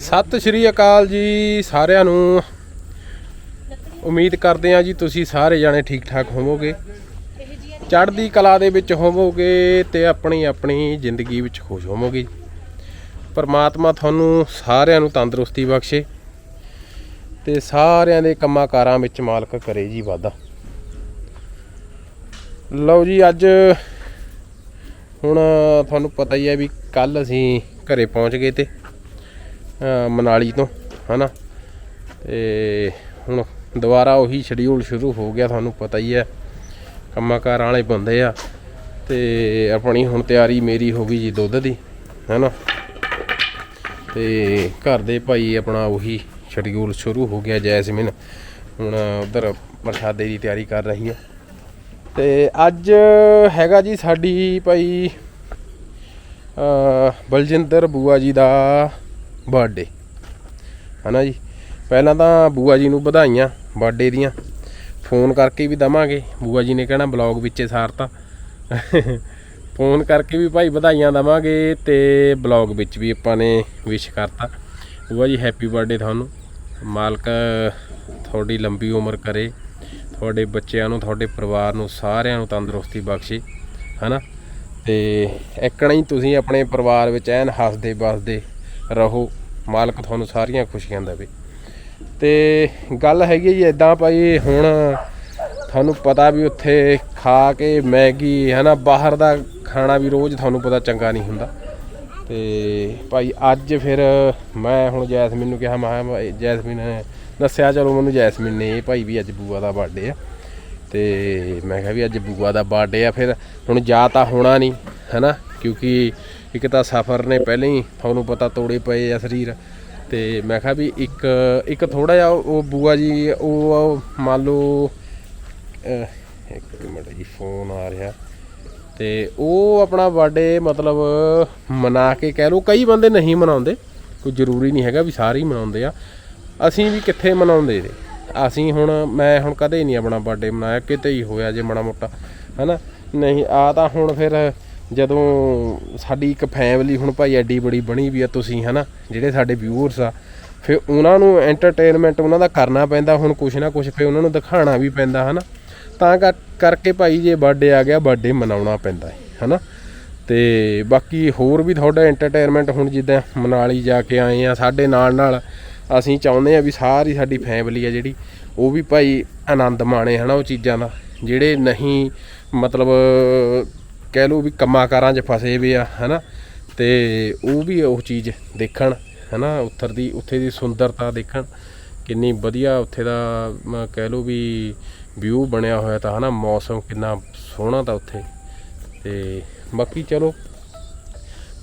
ਸਤਿ ਸ਼੍ਰੀ ਅਕਾਲ ਜੀ ਸਾਰਿਆਂ ਨੂੰ। ਉਮੀਦ ਕਰਦੇ ਹਾਂ ਜੀ ਤੁਸੀਂ ਸਾਰੇ ਜਾਣੇ ਠੀਕ ਠਾਕ ਹੋਵੋਗੇ। ਚੜ੍ਹਦੀ ਕਲਾ ਦੇ ਵਿੱਚ ਹੋਵੋਗੇ ਤੇ ਆਪਣੀ ਆਪਣੀ ਜ਼ਿੰਦਗੀ ਵਿੱਚ ਖੁਸ਼ ਹੋਵੋਗੇ ਪਰਮਾਤਮਾ ਤੁਹਾਨੂੰ ਸਾਰਿਆਂ ਨੂੰ ਤੰਦਰੁਸਤੀ ਬਖਸ਼ੇ ਤੇ ਸਾਰਿਆਂ ਦੇ ਕੰਮਾਂ ਕਾਰਾਂ ਵਿੱਚ ਮਾਲਕ ਕਰੇ ਜੀ ਵਾਧਾ। ਲਓ ਜੀ ਅੱਜ ਹੁਣ ਤੁਹਾਨੂੰ ਪਤਾ ਹੀ ਹੈ ਵੀ ਕੱਲ ਅਸੀਂ ਘਰੇ ਪਹੁੰਚ ਗਏ ਤੇ ਮਨਾਲੀ ਤੋਂ, ਹਨਾ? ਤੇ ਹੁਣ ਦੁਬਾਰਾ ਉਹੀ ਸ਼ਡਿਊਲ ਸ਼ੁਰੂ ਹੋ ਗਿਆ, ਤੁਹਾਨੂੰ ਪਤਾ ਹੀ ਹੈ। ਕੰਮਾਂ ਕਾਰਾਂ ਵਾਲੇ ਬੰਦੇ ਆ। ਤੇ ਆਪਣੀ ਹੁਣ ਤਿਆਰੀ ਮੇਰੀ ਹੋ ਗਈ ਜੀ ਦੁੱਧ ਦੀ, ਹੈਨਾ? ਤੇ ਘਰ ਦੇ ਭਾਈ ਆਪਣਾ ਉਹੀ ਸ਼ਡਿਊਲ ਸ਼ੁਰੂ ਹੋ ਗਿਆ ਜੈਸਮਿਨ। ਹੁਣ ਉਧਰ ਪ੍ਰਸ਼ਾਦੇ ਦੀ ਤਿਆਰੀ ਕਰ ਰਹੀ ਹੈ। ਤੇ ਅੱਜ ਹੈਗਾ ਜੀ ਸਾਡੀ ਭਾਈ ਬਲਜਿੰਦਰ ਬੂਆ ਜੀ ਦਾ ਬਰਥਡੇ ਹਨਾ ਜੀ? ਪਹਿਲਾਂ ਤਾਂ ਬੂਆ ਜੀ ਨੂੰ ਵਧਾਈਆਂ ਬਰਥਡੇ ਦੀਆਂ। ਫੋਨ ਕਰਕੇ ਵੀ ਦਵਾਂਗੇ। ਬੂਆ ਜੀ ਨੇ ਕਹਿਣਾ ਬਲੌਗ ਵਿੱਚੇ ਸਾਰਤਾ। ਫੋਨ ਕਰਕੇ ਵੀ ਭਾਈ ਵਧਾਈਆਂ ਦਵਾਂਗੇ ਤੇ ਬਲੌਗ ਵਿੱਚ ਵੀ ਆਪਾਂ ਨੇ ਵਿਸ਼ ਕਰਤਾ। ਬੂਆ ਜੀ ਹੈਪੀ ਬਰਥਡੇ ਤੁਹਾਨੂੰ। ਮਾਲਕ ਤੁਹਾਡੀ ਲੰਬੀ ਉਮਰ ਕਰੇ। ਤੁਹਾਡੇ ਬੱਚਿਆਂ ਨੂੰ, ਤੁਹਾਡੇ ਪਰਿਵਾਰ ਨੂੰ, ਸਾਰਿਆਂ ਨੂੰ ਤੰਦਰੁਸਤੀ ਬਖਸ਼ੇ। ਹਨਾ? ਤੇ ਇੱਕਣਾ ਹੀ ਤੁਸੀਂ ਆਪਣੇ ਪਰਿਵਾਰ ਵਿੱਚ ਐਨ ਹੱਸਦੇ, ਵਸਦੇ। ਰਹੋ, ਮਾਲਕ ਤੁਹਾਨੂੰ ਸਾਰੀਆਂ ਖੁਸ਼ੀਆਂ ਦੇਵੇ। ਤੇ ਗੱਲ ਹੈਗੀ ਜੀ ਇਦਾਂ ਭਾਈ ਹੁਣ ਤੁਹਾਨੂੰ ਪਤਾ ਵੀ ਉੱਥੇ ਖਾ ਕੇ ਮੈਗੀ, ਹਨਾ, ਬਾਹਰ ਦਾ ਖਾਣਾ ਵੀ ਰੋਜ਼ ਤੁਹਾਨੂੰ ਪਤਾ ਚੰਗਾ ਨਹੀਂ ਹੁੰਦਾ। ਤੇ ਭਾਈ ਅੱਜ ਫਿਰ ਮੈਂ ਹੁਣ ਜੈਸਮੀਨ ਨੂੰ ਕਿਹਾ, ਮੈਂ ਜੈਸਮੀਨ ਦੱਸਿਆ, ਚਲੋ ਮੈਨੂੰ ਜੈਸਮੀਨ ਨੇ ਭਾਈ ਵੀ ਅੱਜ ਬੂਆ ਦਾ ਬਰਥਡੇ ਆ। ਤੇ ਮੈਂ ਕਿਹਾ ਵੀ ਅੱਜ ਬੂਆ ਦਾ ਬਰਥਡੇ ਆ, ਫਿਰ ਹੁਣ ਜਾ ਤਾਂ ਹੋਣਾ ਨਹੀਂ, ਹੈਨਾ। ਕਿਉਂਕਿ ਇੱਕ ਤਾਂ ਸਫ਼ਰ ਨੇ ਪਹਿਲਾਂ ਹੀ ਤੁਹਾਨੂੰ ਪਤਾ ਤੋੜੇ ਪਏ ਆ ਸਰੀਰ ਤੇ ਮੈਂ ਕਿਹਾ ਵੀ ਇੱਕ ਇੱਕ ਥੋੜਾ ਜਿਹਾ ਉਹ ਬੂਆ ਜੀ, ਉਹ ਮੰਨ ਲਓ ਇੱਕ ਮਿੰਟ ਜੀ ਫੋਨ ਆ ਰਿਹਾ। ਤੇ ਉਹ ਆਪਣਾ ਬਰਥਡੇ ਮਤਲਬ ਮਨਾ ਕੇ ਕਹਿ ਲਓ, ਕਈ ਬੰਦੇ ਨਹੀਂ ਮਨਾਉਂਦੇ। ਕੋਈ ਜ਼ਰੂਰੀ ਨਹੀਂ ਹੈਗਾ ਵੀ ਸਾਰੇ ਹੀ ਮਨਾਉਂਦੇ ਆ। ਅਸੀਂ ਵੀ ਕਿੱਥੇ ਮਨਾਉਂਦੇ ਨੇ ਅਸੀਂ ਹੁਣ, ਮੈਂ ਹੁਣ ਕਦੇ ਨਹੀਂ ਆਪਣਾ ਬਰਥਡੇ ਮਨਾਇਆ, ਕਿਤੇ ਹੀ ਹੋਇਆ ਜੇ ਮਾੜਾ ਮੋਟਾ, ਹਨਾ? ਨਹੀਂ, ਆ ਤਾਂ ਹੁਣ ਫਿਰ ਜਦੋਂ ਸਾਡੀ ਇੱਕ ਫੈਮਿਲੀ ਹੁਣ ਭਾਈ ਐਡੀ ਬੜੀ ਬਣੀ ਵੀ ਆ ਤੁਸੀਂ, ਹਨਾ? ਜਿਹੜੇ ਸਾਡੇ ਵਿਊਅਰਸ ਆ, ਫਿਰ ਉਹਨਾਂ ਨੂੰ ਐਂਟਰਟੇਨਮੈਂਟ ਉਹਨਾਂ ਦਾ ਕਰਨਾ ਪੈਂਦਾ, ਹੁਣ ਕੁਛ ਨਾ ਕੁਛ ਫਿਰ ਉਹਨਾਂ ਨੂੰ ਦਿਖਾਉਣਾ ਵੀ ਪੈਂਦਾ, ਹਨਾ? ਤਾਂ ਕਰਕੇ ਭਾਈ ਜੇ ਬਰਥਡੇ ਆ ਗਿਆ ਬਰਥਡੇ ਮਨਾਉਣਾ ਪੈਂਦਾ ਹੈ, ਹਨਾ? ਤੇ ਬਾਕੀ ਹੋਰ ਵੀ ਤੁਹਾਡਾ ਐਂਟਰਟੇਨਮੈਂਟ ਹੁਣ ਜਿੱਦਾਂ ਮਨਾਲੀ ਜਾ ਕੇ ਆਏ ਆ, ਸਾਡੇ ਨਾਲ ਨਾਲ ਅਸੀਂ ਚਾਹੁੰਦੇ ਆ ਵੀ ਸਾਰੀ ਸਾਡੀ ਫੈਮਿਲੀ ਆ ਜਿਹੜੀ, ਉਹ ਵੀ ਭਾਈ ਆਨੰਦ ਮਾਣੇ, ਹਨਾ, ਉਹ ਚੀਜ਼ਾਂ ਦਾ, ਜਿਹੜੇ ਨਹੀਂ ਮਤਲਬ ਕਹਿ ਲਓ ਵੀ ਕੰਮਾਂ ਕਾਰਾਂ 'ਚ ਫਸੇ ਵੀ ਆ, ਹਨਾ? ਤੇ ਉਹ ਵੀ ਉਹ ਚੀਜ਼ ਦੇਖਣ, ਹਨਾ? ਉੱਥਰ ਦੀ, ਉੱਥੇ ਦੀ ਸੁੰਦਰਤਾ ਦੇਖਣ, ਕਿੰਨੀ ਵਧੀਆ ਉੱਥੇ ਦਾ ਕਹਿ ਲਓ ਵੀ ਵਿਊ ਬਣਿਆ ਹੋਇਆ ਤਾਂ, ਹਨਾ? ਮੌਸਮ ਕਿੰਨਾ ਸੋਹਣਾ ਤਾਂ ਉੱਥੇ। ਤੇ ਬਾਕੀ ਚਲੋ।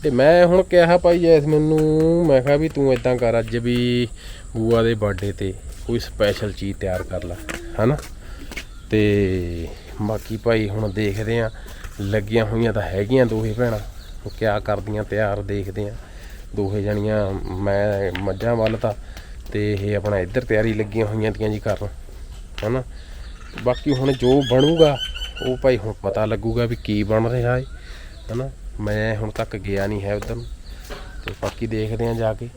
ਤੇ ਮੈਂ ਹੁਣ ਕਿਹਾ ਭਾਈ ਐਸ ਮੈਨੂੰ ਮੈਂ ਕਿਹਾ ਵੀ ਤੂੰ ਇਦਾਂ ਕਰ ਅੱਜ ਵੀ ਬੂਆ ਦੇ ਬਰਥਡੇ ਤੇ ਕੋਈ ਸਪੈਸ਼ਲ ਚੀਜ਼ ਤਿਆਰ ਕਰ ਲੈ, ਹਨਾ? ਤੇ ਬਾਕੀ ਭਾਈ ਹੁਣ ਦੇਖਦੇ ਆ ਲੱਗੀਆਂ ਹੋਈਆਂ ਤਾਂ ਹੈਗੀਆਂ ਦੋਹੇ ਭੈਣਾਂ। ਉਹ ਕਿਆ ਕਰਦੀਆਂ, ਤਿਆਰ ਦੇਖਦੇ ਆ। ਦੋਹੇ ਜਣੀਆਂ, ਮੈਂ ਮੱਝਾਂ ਵੱਲ ਤਾਂ ਤੇ ਇਹ ਆਪਣਾ ਇੱਧਰ ਤਿਆਰੀ ਲੱਗੀਆਂ ਹੋਈਆਂ ਤੀਆਂ ਜੀ ਕਰਨ ਹਨਾ? ਬਾਕੀ ਹੁਣ ਜੋ ਬਣੂਗਾ, ਉਹ ਭਾਈ ਹੁਣ ਪਤਾ ਲੱਗੂਗਾ ਵੀ ਕੀ ਬਣ ਰਿਹਾ ਹੈ ਹਨਾ? ਮੈਂ ਹੁਣ ਤੱਕ ਗਿਆ ਨਹੀਂ ਹੈ ਉਧਰ ਤੇ ਬਾਕੀ ਦੇਖਦੇ ਆ ਜਾ ਕੇ।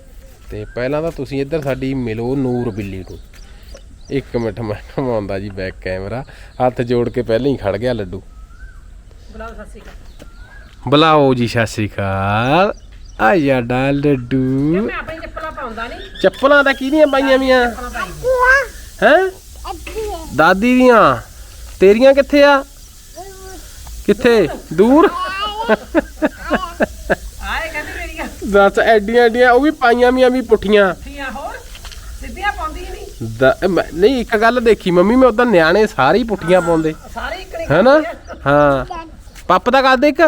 ਤੇ ਪਹਿਲਾਂ ਤਾਂ ਤੁਸੀਂ ਇੱਧਰ ਸਾਡੀ ਮਿਲੋ ਨੂਰ ਬਿੱਲੀ ਨੂੰ। ਇੱਕ ਮਿੰਟ, ਮੈਂ ਘਮਾਉਂਦਾ ਜੀ ਬੈਕ ਕੈਮਰਾ ਹੱਥ ਜੋੜ ਕੇ ਪਹਿਲਾਂ ਹੀ ਖੜ ਗਿਆ ਲੱਡੂ। ਬੁਲਾਓ ਸਤਿ ਸ਼੍ਰੀ ਅਕਾਲ। ਬੁਲਾਓ ਜੀ ਸਤਿ ਸ਼੍ਰੀ ਅਕਾਲ। ਆ ਯਾਡਾ ਲੱਡੂ ਮੈਂ ਆਪਣੀ ਚੱਪਲਾਂ ਪਾਉਂਦਾ ਨਹੀਂ ਚੱਪਲਾਂ ਤਾਂ ਕਿਹਦੀਆਂ ਪਾਈਆਂ ਵੀਆਂ? ਚੱਪਲਾਂ ਪਾਈ ਹੈ? ਦਾਦੀ ਦੀਆਂ। ਤੇਰੀਆਂ ਕਿੱਥੇ ਆ? ਕਿੱਥੇ? ਦੂਰ? ਆਏ ਕਹਿੰਦੇ ਮੇਰੀਆਂ। ਦੱਸ ਐਡੀਆਂ ਐਡੀਆਂ ਉਹ ਵੀ ਪਾਈਆਂ ਵੀਆਂ ਵੀ ਪੁੱਠੀਆਂ। ਠੀਆਂ ਹੋਰ? ਸਿੱਧੀਆਂ ਪਾਉਂਦੀ ਹੀ ਨਹੀਂ? ਦ- ਮੈਂ- ਨਹੀਂ ਇੱਕ ਗੱਲ ਦੇਖੀ ਮੰਮੀ ਮੈਂ ਉਦੋਂ ਨਿਆਣੇ ਸਾਰੇ ਹੀ ਪੁੱਠੀਆਂ ਪਾਉਂਦੇ। ਸਾਰੇ ਹੈਨਾ? ਹਾਂ। ਪੱਪ ਦਾ ਕਰ ਦੇ ਇੱਕ।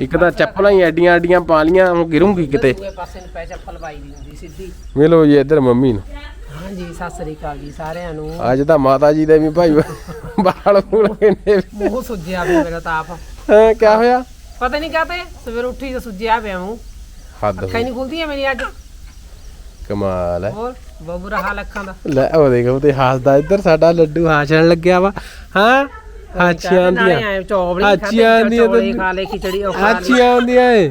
ਇੱਕ ਤਾਂ ਚੱਪਲਾਂ ਹੀ ਐਡੀਆਂ ਐਡੀਆਂ ਪਾ ਲੀਆਂ ਹੁਣ ਗਿਰੂੰਗੀ ਕਿਤੇ। ਦੂਏ ਪਾਸੇ ਨੂੰ ਪੈ ਚੱਪਲ ਪਾਈ ਦੀ ਹੁੰਦੀ ਸਿੱਧੀ। ਮਿਲੋ ਜੀ ਇੱਧਰ ਮੰਮੀ ਨੂੰ। ਹਾਂਜੀ ਸਤਿ ਸ੍ਰੀ ਅਕਾਲ ਜੀ ਸਾਰਿਆਂ ਨੂੰ। ਅੱਜ ਤਾਂ ਮਾਤਾ ਜੀ ਦੇ ਵੀ ਭਾਈ ਬਾਲ ਮੂੰਹ ਸੁੱਜਿਆ ਪਿਆ ਮੇਰਾ ਤਾਂ ਆਪ। ਹਾਂ ਕਿਆ ਹੋਇਆ? ਪਤਾ ਨਹੀਂ ਕਾਤੇ ਸਵੇਰ ਉੱਠੀ ਤਾਂ ਸੁੱਜਿਆ ਪਿਆ ਮੂੰਹ। ਹੱਦ ਅੱਖਾਂ ਨਹੀਂ ਖੁੱਲਦੀਆਂ ਮੇਰੀ ਅੱਜ। ਕਮਾਲ ਹੈ। ਹੋਰ ਬਹੁਤ ਬੁਰਾ ਹਾਲ ਅੱਖਾਂ ਦਾ। ਲੈ ਉਹ ਦੇਖ ਤੇ ਹੱਸਦਾ ਇੱਧਰ ਸਾਡਾ ਲੱਡੂ ਹਾਸਣ ਲੱਗਿਆ ਵਾ। ਹਾਂ? ਹਾਚੀਆਂ ਦੀਆਂ ਆਏ ਚੌਵਲੀ ਹਾਚੀਆਂ ਦੀਆਂ ਚੌਲੇ ਖਾ ਲੈ ਖਿਚੜੀ ਉਹ ਖਾ ਲਈ ਹਾਚੀਆਂ ਆਉਂਦੀਆਂ ਏ।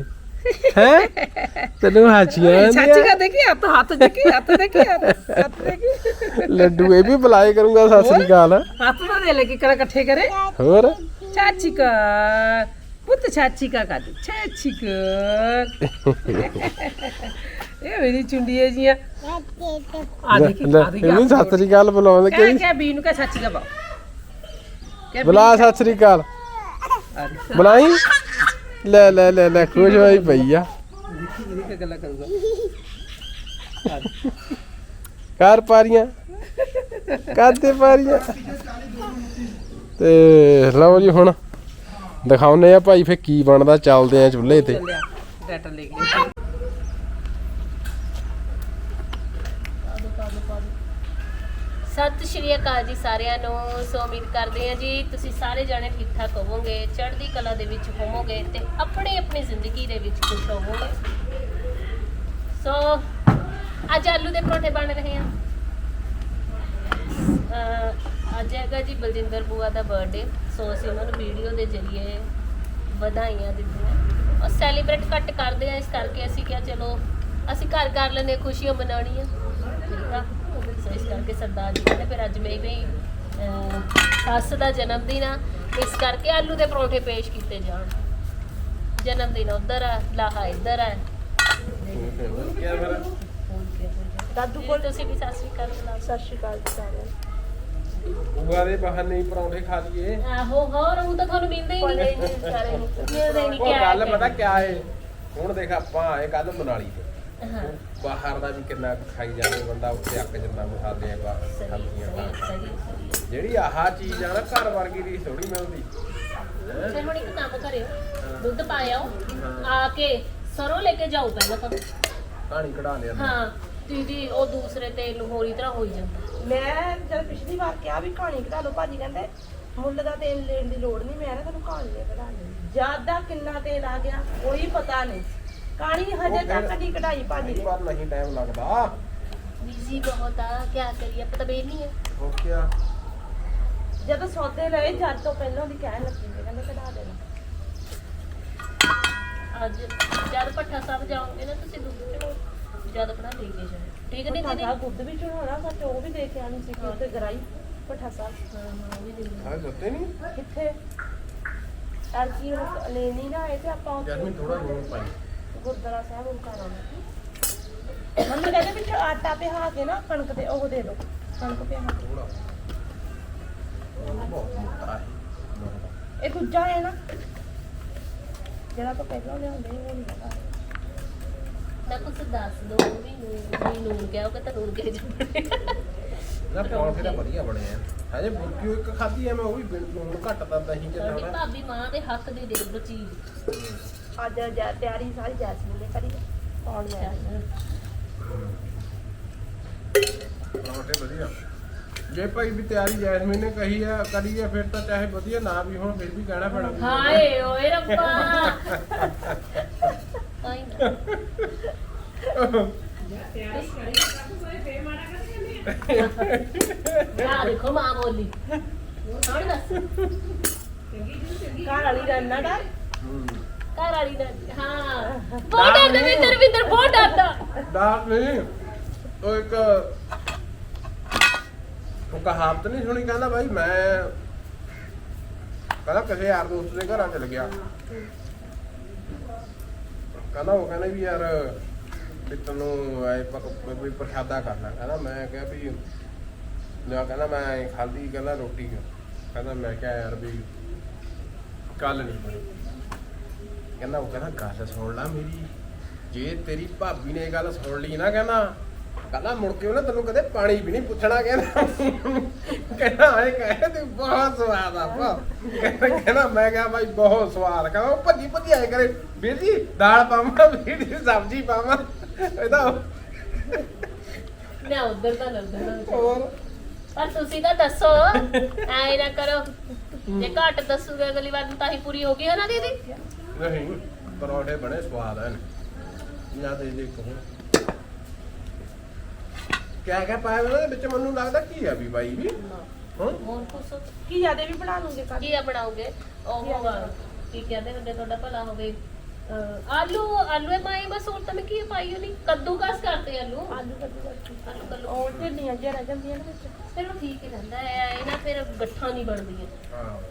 ਹੈ? ਤੈਨੂੰ ਹਾਚੀਆਂ ਚਾਚੀ ਕਾ ਦੇਖੀ ਹੱਥ ਹੱਥ ਦੇਖੀ ਹੱਥ ਦੇਖੀ ਹੱਥ ਦੇਖੀ ਲੱਡੂ ਇਹ ਵੀ ਬੁਲਾਏ ਕਰੂੰਗਾ ਸਤਿ ਸ੍ਰੀ ਅਕਾਲ। ਹੱਥ ਤਾਂ ਦੇ ਲੈ ਕੇ ਕਰ ਇਕੱਠੇ ਕਰੇ? ਹੋਰ? ਚਾਚੀ ਕਾ ਪੁੱਤ ਚਾਚੀ ਕਾ ਕਰ ਚਾਚੀ ਕਾ। ਇਹ ਮੇਰੀ ਚੁੰਡੀਆਂ ਜੀਆਂ। ਆ ਦੇਖੀ ਲੈ, ਆ ਦੇਖੀ। ਇਹ ਵੀ ਸਤਿ ਸ੍ਰੀ ਅਕਾਲ ਬੁਲਾਉਂਦੇ ਕਹਿ ਕਿ ਕਹਿ ਬੀ ਨੂੰ ਕਹਿ ਚਾਚੀ ਕਾ ਬਾਓ ਬੁਲਾ ਸਤਿ ਸ੍ਰੀ ਅਕਾਲ। ਬੁਲਾਈ? ਲੈ ਲੈ ਲੈ ਲੈ ਖੁਸ਼ ਹੋਈ ਪਈ ਆ। ਇਹਦੀ ਕੀ ਗੱਲਾਂ ਕਰੂਗਾ। ਕਰ ਪਾਰੀਆਂ। ਕਾਦੇ ਪਾਰੀਆਂ। ਤੇ ਲਓ ਜੀ ਹੁਣ ਦਿਖਾਉਨੇ ਆ ਭਾਈ ਫੇ ਕੀ ਬਣਦਾ ਚੱਲਦੇ ਆ ਚੁੱਲ੍ਹੇ ਤੇ। ਚੱਲਿਆ ਡਾਟਾ ਲੈ ਕੇ। ਸਤਿ ਸ਼੍ਰੀ ਅਕਾਲ ਜੀ ਸਾਰਿਆਂ ਨੂੰ, ਸੋ ਉਮੀਦ ਕਰਦੇ ਹਾਂ ਜੀ ਤੁਸੀਂ ਸਾਰੇ ਜਾਣੇ ਠੀਕ ਠਾਕ ਹੋਵੋਗੇ, ਚੜ੍ਹਦੀ ਕਲਾ ਦੇ ਵਿੱਚ ਹੋਵੋਗੇ ਤੇ ਆਪਣੀ ਆਪਣੀ ਜ਼ਿੰਦਗੀ ਦੇ ਵਿੱਚ ਖੁਸ਼ ਹੋਵੋਗੇ। ਸੋ ਅੱਜ ਆਲੂ ਦੇ ਪਰੌਂਠੇ ਬਣ ਰਹੇ ਆ ਅੱਜ ਹੈਗਾ ਜੀ ਬਲਜਿੰਦਰ ਬੂਆ ਦਾ ਬਰਥਡੇ ਸੋ ਅਸੀਂ ਉਹਨਾਂ ਨੂੰ ਵੀਡੀਓ ਦੇ ਜ਼ਰੀਏ ਵਧਾਈਆਂ ਦਿੱਤੀਆਂ ਔਰ ਸੈਲੀਬ੍ਰੇਟ ਘੱਟ ਕਰਦੇ ਆ ਇਸ ਕਰਕੇ ਅਸੀਂ ਕਿਹਾ ਚਲੋ ਅਸੀਂ ਘਰ ਕਰ ਲੈਂਦੇ ਖੁਸ਼ੀਆਂ ਮਨਾਉਣੀਆਂ। ਠੀਕ ਆ? ਇਸ ਕਰਕੇ ਸਰਦਾਰ ਜੀ ਕਹਿੰਦੇ ਫਿਰ ਅੱਜ ਮੇਰੀ ਅਹ, ਸੱਸ ਦਾ ਜਨਮ ਦਿਨ ਆ ਇਸ ਕਰਕੇ ਆਲੂ ਦੇ ਪਰੌਂਠੇ ਪੇਸ਼ ਕੀਤੇ ਜਾਣ। ਜਨਮ ਦਿਨ ਉਧਰ ਆ ਲਾਹਾ ਇੱਧਰ ਆ। ਦਾਦੂ ਕੋਲ ਤੁਸੀਂ ਵੀ ਸਤਿ ਸ਼੍ਰੀ ਅਕਾਲ ਬੁਲਾਓ ਸਤਿ ਸ਼੍ਰੀ ਅਕਾਲ ਸਾਰਿਆਂ ਉਗਾਰੇ ਬਹਾਨੇ ਹੀ ਪਰੌਂਠੇ ਖਾ ਲਈਏ। ਆਹੋ ਹੋਰ ਉਹ ਤਾਂ ਤੁਹਾਨੂੰ ਮਿਲਦੇ ਹੀ ਨਹੀਂ। ਵਿਚਾਰੇ ਨੂੰ ਮਿਲਦੇ। ਨਹੀਂ ਉਹ ਕਿਆ ਗੱਲ ਪਤਾ ਕਿਆ ਏ? ਹੁਣ ਦੇਖ ਆਪਾਂ ਆਏ ਕੱਲ ਮਨਾਲੀ ਤੇ। ਹਾਂ। ਬਾਹਰ ਦਾ ਵੀ ਕਿੰਨਾ ਕੁ ਖਾਈ ਜਾਂਦੇ ਬੰਦਾ ਉੱਥੇ ਅੱਕ ਜਾਂਦਾ ਮਸਾਲੇ ਆ ਬਾ ਸਹੀ ਸਬਜ਼ੀਆਂ ਸਹੀ ਜਿਹੜੀ ਆਹ ਚੀਜ਼ ਆ ਨਾ ਘਰ ਵਰਗੀ ਦੀ ਥੋੜੀ ਮਿਲਦੀ। ਫਿਰ ਹੁਣ ਇੱਕ ਕੰਮ ਕਰਿਓ। ਦੁੱਧ ਪਾਇਓ ਆ ਕੇ ਸਰੋਂ ਲੈ ਕੇ ਜਾਓ ਪਹਿਲਾਂ ਤਾਂ। ਕਹਾਣੀ ਕਢਾ ਲਿਆ ਹਾਂ ਦੀਦੀ ਉਹ ਦੂਸਰੇ ਤਰ੍ਹਾਂ ਹੋਈ ਜਾਂਦਾ। ਮੈਂ ਜਦ ਪਿਛਲੀ ਵਾਰ ਕਿਹਾ ਵੀ ਕਹਾਣੀ ਕਢਾ ਲਓ ਭਾਜੀ ਕਹਿੰਦੇ ਮੁੱਲ ਦਾ ਤੇਲ ਲੈਣ ਦੀ ਲੋੜ ਨਹੀਂ ਮੈਂ ਨਾ ਤੁਹਾਨੂੰ ਕਹਾਣੀ ਕਢਾ ਲਈ ਜ਼ਿਆਦਾ ਕਿੰਨਾ ਤੇਲ ਆ ਗਿਆ ਕੋਈ ਪਤਾ ਨਹੀਂ। ਕਹਾਣੀ ਹਜੇ ਉਹ ਫਿਰ- ਤੱਕ ਨਹੀਂ ਕਢਾਈ ਭਾਜੀ ਕਈ ਨੇ। ਵਾਰ ਨਹੀਂ ਟਾਈਮ ਲੱਗਦਾ। ਬਿਜ਼ੀ ਬਹੁਤ ਆ ਕੀ ਕਰੀਏ ਆਪਾਂ ਤਾਂ ਬੇਲ ਨਹੀਂ ਹੈ ਹੋ ਗਿਆ ਜਦੋਂ ਸੌਦੇ ਲਏ ਜਦ ਤੋਂ ਪਹਿਲਾਂ ਦੀ ਕਹਿਣ ਲੱਗੀ ਸੀ ਕਹਿੰਦੇ ਕਢਾ ਦੇਣਾ। ਅੱਜ ਜਦ ਪੱਠਾ ਸਾਹਿਬ ਜਾਓਗੇ ਨਾ ਤੁਸੀਂ ਦੁੱਧ ਚੜੋ ਜਦ ਆਪਣਾ ਲੈ ਕੇ ਜਾਓ। ਠੀਕ ਨਹੀਂ ਦੀਦੀ? ਪਠਾ ਗੁੱਦ ਵੀ ਚੜਾਉਣਾ ਸੱਚ ਉਹ ਵੀ ਦੇ ਕੇ ਆਣੀ ਸੀ ਕਿ ਉੱਤੇ ਗਰਾਈ ਪਠਾ ਸਾਹਿਬ। ਹਾਂ ਹਾਂ ਉਹ ਵੀ ਦੇ ਦਿਓ। ਹਾਂ ਦਿੱਤੇ ਨਹੀਂ? ਕਿੱਥੇ? ਅਰਜੀ ਲੈਣੀ ਨਾ ਆਏ ਤੇ ਆਪਾਂ ਉੱਥੇ ਜੈਸਮੀਨ ਥੋੜਾ ਲੂਣ ਪਾਈ। ਗੁਰਦੁਆਰਾ ਸਾਹਿਬ ਉਹ ਕਰਾਉਣਾ ਮੰਮੀ ਕਹਿੰਦੇ ਵਿੱਚ ਆਟਾ ਪਿਹਾ ਕੇ ਨਾ ਕਣਕ ਦੇ ਉਹ ਦੇ ਦਿਓ ਕਣਕ ਪਿਹਾ ਕੇ। ਥੋੜਾ ਉਹ ਬਹੁਤ ਮੋਟਾ ਹੈ ਇਹ ਦੂਜਾ ਹੈ ਨਾ। ਜਿਹੜਾ ਆਪਾਂ ਪਹਿਲਾਂ ਲਿਆਉਂਦੇ ਸੀ, ਉਹ ਨਹੀਂ ਪਤਾ ਤਾਂ ਕੁਝ ਦੱਸ ਦੋ ਵੀ ਨੂਨ ਵੀ ਨੂਨ ਕਿਹਾ ਉਹ ਕਹਿੰਦਾ ਨੂਨ ਕਿਹ ਜੁੜਨੇ ਨਾ ਪਰੌਂਠੇ ਤਾਂ ਵਧੀਆ ਬਣੇ ਆ। ਹਜੇ ਬੁਰਕੀ ਇੱਕ ਖਾਧੀ ਐ ਮੈਂ ਉਹ ਵੀ ਬਿਨ ਲੂਣ ਘੱਟ ਦਾ ਦਹੀਂ ਲਾਉਣਾ ਭਾਬੀ ਮਾਂ ਦੇ ਹੱਕ ਦੀ ਦੇ ਦੋ ਚੀਜ਼। ਅੱਜ ਜੈ ਤਿਆਰੀ ਸਾਰੀ ਜੈਸਮੀਨ ਨੇ ਕਰੀ ਹੈ। ਪਾਉਣ ਮੈਂ ਪਰੌਂਠੇ ਵਧੀਆ। ਜੇ ਭਾਈ ਵੀ ਤਿਆਰੀ ਜੈਸਮੀਨ ਨੇ ਕਹੀ ਆ ਕਰੀ ਆ ਫਿਰ ਤਾਂ ਚਾਹੇ ਵਧੀਆ ਨਾ ਵੀ ਹੁਣ ਫਿਰ ਵੀ ਕਹਿਣਾ ਪੈਣਾ ਵੀ ਹਾਏ ਓਏ ਰੱਬਾ। ਆਈ ਨਾ। ਆ ਦੇਖੋ ਮਾਂ ਬੋਲੀ। ਹੁਣ ਦੱਸ। ਘਰ ਵਾਲੀ ਦਾ ਇੰਨਾ ਡਰ। ਘਰ ਵਾਲੀ ਦਾ ਹਾਂ। ਬਹੁਤ ਡਰਦਾ ਵਿੰਦਰ ਵਿੰਦਰ ਬਹੁਤ ਡਰਦਾ। ਡਾਕ ਨਹੀਂ ਉਹ ਇੱਕ ਉਹ ਕਹਾਵਤ ਨਹੀਂ ਸੁਣੀ ਕਹਿੰਦਾ ਭਾਈ ਮੈਂ ਕਹਿੰਦਾ ਕਿਸੇ ਯਾਰ ਦੋਸਤ ਦੇ ਘਰਾਂ ਚਲ ਗਿਆ। ਕਹਿੰਦਾ ਉਹ ਕਹਿੰਦਾ ਵੀ ਯਾਰ ਵੀ ਤੈਨੂੰ ਐ ਪਕ ਵੀ ਪ੍ਰਸ਼ਾਦਾ ਕਰਨਾ ਕਹਿੰਦਾ ਮੈਂ ਕਿਹਾ ਵੀ ਲਿਆ ਕਹਿੰਦਾ ਮੈਂ ਖਾਲੀ ਕਹਿੰਦਾ ਰੋਟੀ। ਕਹਿੰਦਾ ਮੈਂ ਕਿਹਾ ਯਾਰ ਵੀ ਕੱਲ ਨਹੀਂ। ਬਣੀ ਕਹਿੰਦਾ ਉਹ ਕਹਿੰਦਾ ਗੱਲ ਸੁਣ ਲੈ ਮੇਰੀ ਜੇ ਤੇਰੀ ਭਾਬੀ ਨੇ ਇਹ ਗੱਲ ਸੁਣ ਲਈ ਨਾ ਕਹਿੰਦਾ ਕਹਿੰਦਾ ਮੁੜ ਕੇ ਉਹਨੇ ਤੈਨੂੰ ਕਦੇ ਪਾਣੀ ਵੀ ਨਹੀਂ ਪੁੱਛਣਾ ਕਹਿੰਦਾ। ਕਹਿੰਦਾ ਆਏ ਕਹੇ ਤੇ ਬਹੁਤ ਸਵਾਦ ਆ ਭਾ। ਕਹਿੰਦਾ ਮੈਂ ਕਿਹਾ ਭਾਈ ਬਹੁਤ ਸਵਾਦ ਕਹਿੰਦਾ ਉਹ ਭੱਜੀ ਭੱਜੀ ਆਏ ਕਰੇ। ਵੀਰ ਜੀ ਦਾਲ ਪਾਵਾਂ ਵੀਰ ਜੀ ਸਬਜ਼ੀ ਪਾਵਾਂ। ਇਹਦਾ ਨਾ ਉਧਰ ਤਾਂ ਹੋਰ? ਪਰ ਤੁਸੀਂ ਤਾਂ ਦੱਸੋ ਐ ਨਾ ਕਰੋ। ਜੇ ਘੱਟ ਦੱਸੂਗੇ ਅਗਲੀ ਵਾਰ ਨੂੰ ਤਾਂ ਹੀ ਪੂਰੀ ਹੋ ਗਈ ਹੈ ਨਾ ਦੀਦੀ? ਨਹੀਂ ਪਰੌਂਠੇ ਬੜੇ ਸਵਾਦ ਹਨ। ਨਾ ਦੇ ਦੇ ਕਹੋ ਕਿਆ ਕਿਆ ਪਾਇਆ ਉਹਨਾਂ ਦੇ ਵਿੱਚ? ਮੈਨੂੰ ਲੱਗਦਾ ਕੀ ਆ ਵੀ ਬਾਈ ਵੀ ਹਾਂ। ਹੋਰ ਕੁਛ? ਕੀ ਜਿਆਦੇ ਵੀ ਬਣਾ ਲੂੰਗੇ ਕੱਲ ਕੀ ਆ ਬਣਾਓਗੇ? ਉਹ ਵਾ, ਕੀ ਕਹਿੰਦੇ ਹੁੰਦੇ ਤੁਹਾਡਾ ਭਲਾ ਹੋਵੇ। ਅਹ, ਆਲੂ ਆਲੂ ਇਹ ਮਾਈ ਬਸ ਹੋਰ ਤਾਂ ਮੈਂ ਕੀ ਪਾਈ ਹੋਣੀ ਕੱਦੂ ਕਸ ਕਰਦੇ ਆਲੂ। ਆਲੂ ਕੱਦੂ ਕੱਦੂ ਆਲੂ ਕੱਲੂ ਉਹ ਢਿੱਲੀਆਂ ਜਿਹਾ ਰਹਿ ਜਾਂਦੀਆਂ ਨੇ ਵਿੱਚ। ਫਿਰ ਉਹ ਠੀਕ ਹੀ ਰਹਿੰਦਾ ਹੈ ਇਹ ਨਾ ਫਿਰ ਗੱਠਾਂ ਨਹੀਂ ਬਣਦੀਆਂ। ਹਾਂ।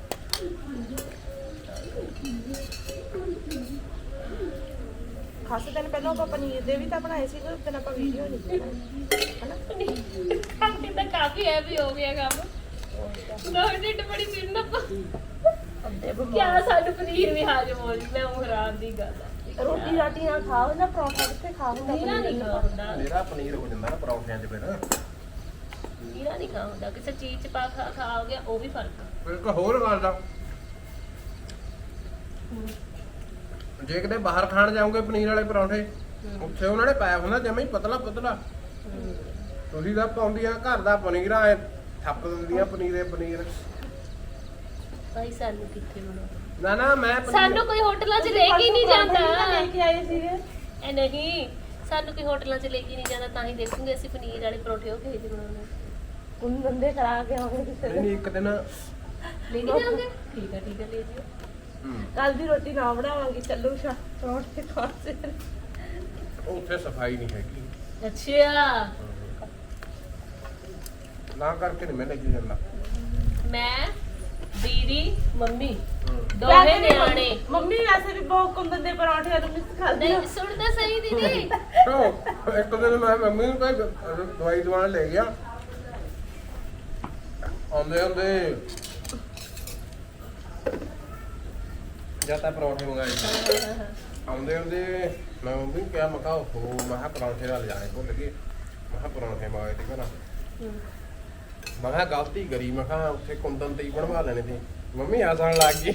ਖਾਸ ਦਿਨ ਪਹਿਲਾਂ ਆਪਾਂ ਪਨੀਰ ਦੇ ਵੀ ਤਾਂ ਬਣਾਏ ਸੀ ਉਸ ਦਿਨ ਆਪਾਂ ਵੀਡੀਓ ਨਹੀਂ ਬਣਾਈ ਹਨਾ? ਕਾਫੀ ਤਾਂ ਕਾਫੀ ਹੈਵੀ ਹੋ ਗਿਆ ਕੰਮ। ਨਾ ਢਿੱਡ ਬੜੀ ਪੀੜ ਨਾ ਅੱਧੇ ਬਿਮਾਰ ਕਿਆ ਸਾਨੂੰ ਪਨੀਰ ਵੀ ਹਾਜ਼ਮ ਹੋ ਜੀ ਮੈਂ ਉਹ ਹੈਰਾਨ ਦੀ ਗੱਲ ਆ। ਰੋਟੀ ਰਾਟੀ ਨਾਲ ਖਾਓ ਨਾ ਪਰੌਂਠਾ ਕਿੱਥੇ ਖਾ ਹੁੰਦਾ ਨੀਰਾ ਨਹੀਂ ਖਾਉਂਦਾ ਮੇਰਾ ਪਨੀਰ ਹੋ ਜਾਂਦਾ ਨਾ ਪਰੌਂਠਿਆਂ 'ਚ ਫਿਰ। ਨੀਰਾ ਨਹੀਂ ਖਾਉਂਦਾ ਕਿਸੇ ਚੀਜ਼ ਚ ਪਾ ਖਾ ਖਾ ਹੋ ਗਿਆ ਉਹ ਵੀ ਫ਼ਰਕ ਆ। ਫਿਰ ਇੱਕ ਹੋਰ ਗੱਲ ਦਾ ਜੇ ਕਿਤੇ ਬਾਹਰ ਖਾਣ ਜਾਓਗੇ ਪਨੀਰ ਵਾਲੇ ਪਰੌਂਠੇ ਉੱਥੇ ਉਹਨਾਂ ਨੇ ਪਾਇਆ ਹੁੰਦਾ ਜਮਾ ਹੀ ਪਤਲਾ ਪਤਲਾ। ਤੁਸੀਂ ਤਾਂ ਪਾਉਂਦੀਆਂ ਘਰ ਦਾ ਪਨੀਰ ਆ ਐ ਥੱਪ ਦਿੰਦੀਆਂ ਪਨੀਰੇ ਪਨੀਰ। ਭਾਈ ਸਾਨੂੰ ਕਿੱਥੇ ਬਣਾਉਂਦਾ ਨਾ ਨਾ ਮੈਂ ਪਨੀਰ- ਸਾਨੂੰ ਕੋਈ ਹੋਟਲਾਂ 'ਚ ਲੈ ਕੇ ਨਹੀਂ ਲੈ ਜਾਂਦਾ ਕੇ ਆਏ ਸੀਗੇ। ਇਹ ਨਹੀਂ ਸਾਨੂੰ ਕੋਈ ਹੋਟਲਾਂ 'ਚ ਲੈ ਕੇ ਨਹੀਂ ਜਾਂਦਾ ਤਾਂ ਹੀ ਦੇਖੂਗੇ ਅਸੀਂ ਪਨੀਰ ਵਾਲੇ ਪਰੌਂਠੇ ਉਹ ਕਿਹੇ ਜਿਹੇ ਬਣਾਉਣੇ ਕੁੰਨ ਬੰਦੇ ਕਰਾ ਕੇ ਆਉਂਦੇ ਕਿਸੇ ਨਹੀਂ ਨਹੀਂ ਇੱਕ ਦਿਨ। ਲੈ ਕੇ ਜਾਓਗੇ? ਠੀਕ ਹੈ ਠੀਕ ਹੈ ਲੈ ਜਿਓ। ਕੱਲ ਦੀ ਰੋਟੀ ਨਾ ਬਣਾਵਾਂਗੀ ਚੱਲੂ ਸ਼ਾ ਪਰੌਂਠੇ ਖਾਣ ਸੇ ਉੱਥੇ ਸਫ਼ਾਈ ਨਹੀਂ ਹੈਗੀ। ਅੱਛਾ ਨਾ ਕਰਕੇ ਨਹੀਂ ਮੈਂ ਲੈ ਕੇ ਜਾਂਦਾ ਮੈਂ ਦੀਦੀ ਮੰਮੀ। ਦੋਵੇਂ ਨਿਆਣੇ। ਮੰਮੀ ਵੈਸੇ ਵੀ ਬਹੁਤ ਕੁੰਦਨ ਦੇ ਪਰੌਂਠੇ ਨੂੰ ਮਿਸ ਖਾਂਦੀ ਨਹੀਂ ਸੁਣਦਾ ਸਹੀ ਦੀਦੀ। ਉਹ ਇੱਕ ਦਿਨ ਮੈਂ ਮੰਮੀ ਨੂੰ ਭਾਈ ਦਵਾਈ ਦਵਾਣ ਲੈ ਗਿਆ। ਆਉਂਦੇ ਆਉਂਦੇ ਜਾਂ ਤਾਂ ਪਰੌਂਠੇ ਮੰਗਾਏ ਆਉਂਦੇ ਆਉਂਦੇ ਮੈਂ ਮੰਮੀ ਨੂੰ ਕਿਹਾ ਮਕਾ ਹੋ ਮੈਂ ਪਰੌਂਠੇ ਨਾਲ ਜਾਣੇ ਭੁੱਲ ਗਏ। ਮੈਂ ਕਿਹਾ ਪਰੌਂਠੇ ਮੰਗਾਏ ਤੇ ਘਰਾਂ ਮੈਂ ਕਿਹਾ ਗਲਤੀ ਕਰੀ, ਮੈਂ ਕਿਹਾ ਉੱਥੇ ਕੁੰਦਨ ਤੇ ਹੀ ਬਣਵਾ ਲੈਣੇ ਤੇ ਮੰਮੀ ਹੱਸਣ ਲੱਗ ਗਈ।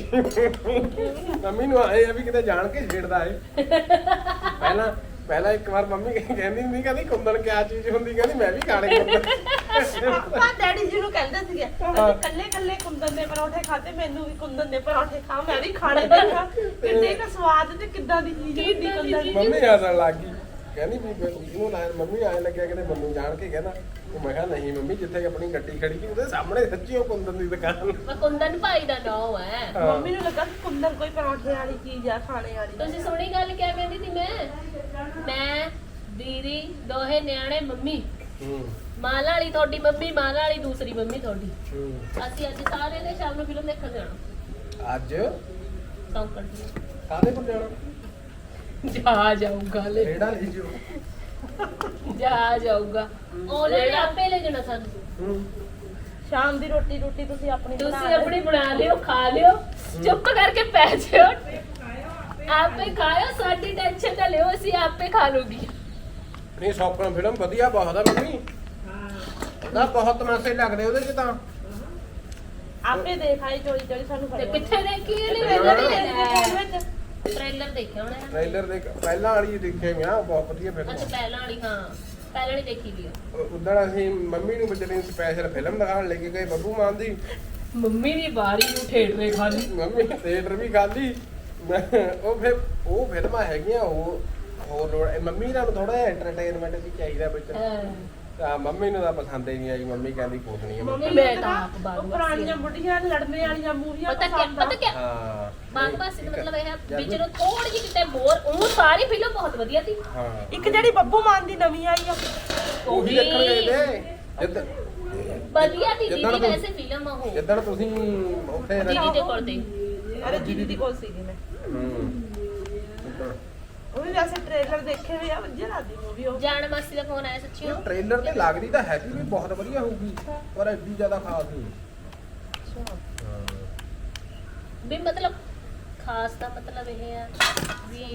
ਮੰਮੀ ਨੂੰ ਆਏ ਆ ਵੀ ਕਿਤੇ ਜਾਣ ਕੇ ਛੇੜਦਾ ਏ ਪਹਿਲਾਂ ਪਹਿਲਾਂ ਇੱਕ ਵਾਰ ਮੰਮੀ ਕਹਿੰਦੀ ਹੁੰਦੀ ਕਹਿੰਦੀ ਕੁੰਦਨ ਕਿਆ ਚੀਜ਼ ਹੁੰਦੀ ਕਹਿੰਦੀ ਮੈਂ ਵੀ ਖਾਣੇ ਕੁੰਦਨ। ਆਪਾਂ ਡੈਡੀ ਜੀ ਨੂੰ ਕਹਿੰਦੇ ਸੀਗੇ ਅਸੀਂ ਕੱਲੇ ਕੱਲੇ ਕੁੰਦਨ ਦੇ ਪਰੌਂਠੇ ਖਾਦੇ ਮੈਨੂੰ ਵੀ ਕੁੰਦਨ ਦੇ ਪਰੌਂਠੇ ਖਾ ਮੈਂ ਵੀ ਖਾਣੇ ਦੇਖਾ ਕਿੰਨੇ ਦਾ ਸਵਾਦ ਤੇ ਕਿੱਦਾਂ ਦੀ ਚੀਜ਼ ਹੁੰਦੀ ਕਿੱਦਾਂ ਦੀ ਕੁੰਦਨ ਦੀ। ਮੰਮੀ ਹੱਸਣ ਲੱਗ ਗਈ। ਕਹਿੰਦੀ ਵੀ ਇਹਨੂੰ ਲਾਇਨ ਮੰਮੀ ਆਏ ਲੱਗਿਆ ਕਿਤੇ ਮੈਨੂੰ ਜਾਣ ਕੇ ਕਹਿੰਦਾ ਉਹ ਮੈਂ ਕਿਹਾ ਨਹੀਂ ਮੰਮੀ ਜਿੱਥੇ ਆਪਣੀ ਗੱਡੀ ਖੜੀ ਸੀ ਉਹਦੇ ਸਾਹਮਣੇ ਸੱਚੀ ਉਹ ਕੁੰਦਨ ਦੀ ਦੁਕਾਨ ਮੈਂ ਕੁੰਦਨ ਭਾਈ ਦਾ ਨਾਮ ਹੈ ਹਾਂ। ਮੰਮੀ ਨੂੰ ਲੱਗਾ ਕਿ ਕੁੰਦਨ ਕੋਈ ਪਰੌਂਠੇ ਵਾਲੀ ਚੀਜ਼ ਆ ਖਾਣੇ ਵਾਲੀ। ਤੁਸੀਂ ਸੁਣੀ ਗੱਲ ਕਿਆ ਕਹਿੰਦੀ ਸੀ ਮੈਂ। ਮੈਂ ਦੀਦੀ ਦੋਹੇ ਨਿਆਣੇ ਮੰਮੀ। ਹੂੰ। ਮਾਲਾ ਵਾਲੀ ਤੁਹਾਡੀ ਮੰਮੀ ਮਾਲਾ ਵਾਲੀ ਦੂਸਰੀ ਮੰਮੀ ਤੁਹਾਡੀ। ਹੂੰ। ਅਸੀਂ ਅੱਜ ਸਾਰੇ ਨੇ ਸ਼ਾਮ ਨੂੰ ਫਿਲਮ ਦੇਖਣ ਜਾਣਾ। ਅੱਜ? ਸੌਂਕਣ। ਕਾਹਦੇ ਕੋਲ ਜਾਣਾ? ਜਾ ਜਾਊਗਾ ਲੈ। ਰੇੜਾ ਲਈ ਜੋ ਜਾ ਜਾਊਗਾ। ਉਹਨਾਂ ਨੇ ਆਪੇ ਲੈ ਜਾਣਾ ਸਾਨੂੰ। ਸ਼ਾਮ ਦੀ ਰੋਟੀ ਰੋਟੀ ਤੁਸੀਂ ਆਪਣੀ ਬਣਾ ਤੁਸੀਂ। ਆਪਣੀ ਬਣਾ ਲਿਓ ਖਾ ਲਿਓ। ਚੁੱਪ ਕਰਕੇ ਪੈ ਜਿਓ। ਆਪੇ ਖਾਓ ਸਾਡੀ ਟੈਨਸ਼ਨ ਨਾ ਲਿਓ ਅਸੀਂ ਆਪੇ ਖਾ ਲੂਗੀ। ਨਹੀਂ ਸੌਕਣ ਫਿਲਮ ਵਧੀਆ ਬਹੁਤ ਆ ਮੰਮੀ ਨਾ ਬਹੁਤ ਮੈਸੇਜ ਲੱਗਦੇ ਉਹਦੇ ਚ ਤਾਂ। ਆਪੇ ਦੇਖ ਆਈ ਚੋਰੀ ਚੋਰੀ ਸਾਨੂੰ ਤੇ ਕਿੱਥੇ ਦੇਖੀ ਇਹਨੇ? ਵਿੱਚ। ਟ੍ਰੇਲਰ ਦੇਖਿਆ ਹੋਣਾ ਹੈ। ਟ੍ਰੇਲਰ ਦੇ ਪਹਿਲਾਂ ਵਾਲੀ ਦੇਖੇ ਮੈਂ ਬਹੁਤ ਵਧੀਆ ਫਿਲਮ ਅੱਛਾ ਪਹਿਲਾਂ ਵਾਲੀ ਹਾਂ। ਪਹਿਲਾਂ ਵਾਲੀ ਦੇਖੀ ਵੀ ਆ। ਉਦੋਂ ਅਸੀਂ ਮੰਮੀ ਨੂੰ ਵਿਚਾਰੀ ਸਪੈਸ਼ਲ ਫਿਲਮ ਦਿਖਾਉਣ ਲੈ ਕੇ ਗਏ ਬੱਬੂ ਮਾਨ ਦੀ। ਮੰਮੀ ਦੀ ਬਾਰੀ ਨੂੰ ਠੇਡਰੇ ਖਾਲੀ। ਮੰਮੀ ਥੀਏਟਰ ਵੀ ਖਾਲੀ। ਮੈਂ- ਉਹ ਫਿਰ ਉਹ ਫਿਲਮਾਂ ਹੈਗੀਆਂ ਉਹ ਹੋਰ ਲੋੜ ਮੰਮੀ ਨਾਲ ਥੋੜਾ ਜਿਹਾ ਐਂਟਰਟੇਨਮੈਂਟ ਵੀ ਚਾਹੀਦਾ ਵਿੱਚ। ਤਾਂ ਮੰਮੀ ਨੂੰ ਤਾਂ ਪਸੰਦ ਹੀ ਨਹੀਂ ਆਈ ਮੰਮੀ ਕਹਿੰਦੀ ਨਹੀਂ ਹੈ ਮੰਮੀ ਮੈਂ ਤਾਂ ਆਪ ਬਾਗ ਪੁਰਾਣੀਆਂ ਬੁੱਢੀਆਂ ਲੜਨੇ ਵਾਲੀਆਂ ਮੂਵੀਆਂ ਪਤਾ ਕਿਆ ਪਤਾ ਕਿਆ? ਹਾਂ ਬਾਗਬਾਸੀ ਦਾ ਮਤਲਬ ਇਹ ਹੈ ਵਿੱਚ ਨੂੰ ਥੋੜੀ ਜਿਹੀ ਕਿਤੇ ਬੋਰ ਉਹ ਸਾਰੀ ਫਿਲਮ ਬਹੁਤ ਵਧੀਆ ਸੀ। ਹਾਂ। ਇੱਕ ਜਿਹੜੀ ਬੱਬੂ ਮਾਨ ਦੀ ਨਵੀਂ ਆਈ ਆ। ਉਹੀ ਦੇਖਣ ਗਏ ਤੇ। ਜਿੱਦ ਵਧੀਆ ਸੀ ਜਿੱਦਣ ਦੀਦੀ ਤੂੰ- ਵੈਸੇ ਫਿਲਮ ਆ ਉਹ। ਜਿੱਦਣ ਤੁਸੀਂ ਉੱਥੇ ਦੀਦੀ ਦੇ ਕੋਲ ਤੇ। ਅਰੇ ਦੀਦੀ ਦੀ ਕੋਲ ਸੀਗੀ ਮੈਂ। ਹੂੰ। ਉਹ ਵੀ ਵੈਸੇ ਟ੍ਰੇਲਰ ਦੇਖੇ ਵੀ ਆ ਵਧੀਆ ਲੱਗਦੀ ਮੂਵੀ ਉਹ। ਜਾਣ ਮਾਸੀ ਦਾ ਫੋਨ ਆਇਆ ਸੱਚੀ ਉਹ। ਟ੍ਰੇਲਰ ਤੇ ਲੱਗਦੀ ਤਾਂ ਹੈਗੀ ਵੀ ਬਹੁਤ ਵਧੀਆ ਹੋਊਗੀ ਪਰ ਐਡੀ ਜ਼ਿਆਦਾ ਖਾਸ ਨਹੀਂ। ਹਾਂ ਵੀ ਮਤਲਬ ਖਾਸ ਦਾ ਮਤਲਬ ਇਹ ਹੈ ਵੀ